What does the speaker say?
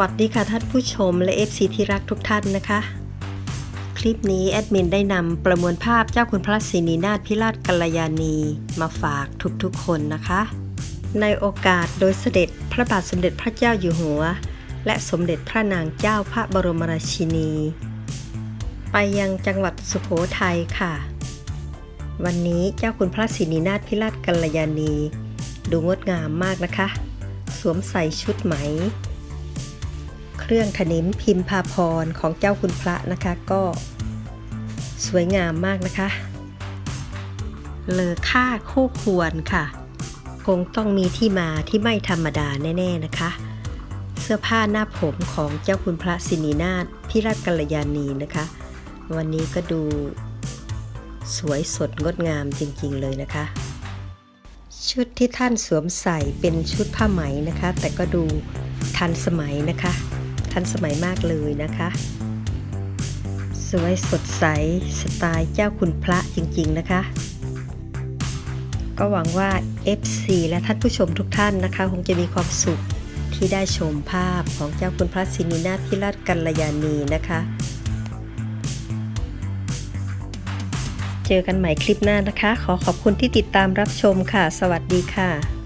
วัสดีค่ะท่านผู้ชมและ FC ที่รักทุกท่านนะคะ คลิปนี้แอดมินได้นำประมวลภาพเจ้าคุณพระศรีนีนาถพิราชกัลยาณีมาฝากทุกๆคนนะคะ ในโอกาสโดยเสด็จพระบาทสมเด็จพระเจ้าอยู่หัว และสมเด็จพระนางเจ้าพระบรมราชินี ไปยังจังหวัดสุโขทัยค่ะ วันนี้เจ้าคุณพระศรีนีนาถพิราชกัลยาณี ดูงดงามมากนะคะ สวมใส่ชุดไหม เครื่องถนิมพิมพาพรของเจ้าคุณพระนะคะก็สวยงามมากนะคะ เลอค่าคู่ควรค่ะ คงต้องมีที่มาที่ไม่ธรรมดาแน่ ๆนะคะ เสื้อผ้าหน้าผมของเจ้าคุณพระสินีนาถพิราชกัลยาณีนะคะ วันนี้ก็ดูสวยสดงดงามจริงๆเลยนะคะ ชุดที่ท่านสวมใส่เป็นชุดผ้าไหมนะคะ แต่ก็ดูทันสมัยนะคะ ทันสมัยมากเลยนะคะ สวยสดใสสไตล์เจ้าคุณพระจริงๆนะคะ ก็หวังว่า FC และท่านผู้ชมทุกท่านนะคะ คงจะมีความสุขที่ได้ชมภาพของเจ้าคุณพระสินีนาถพิราชกัลยาณีนะคะ เจอกันใหม่คลิปหน้านะคะ ขอขอบคุณที่ติดตามรับชมค่ะ สวัสดีค่ะ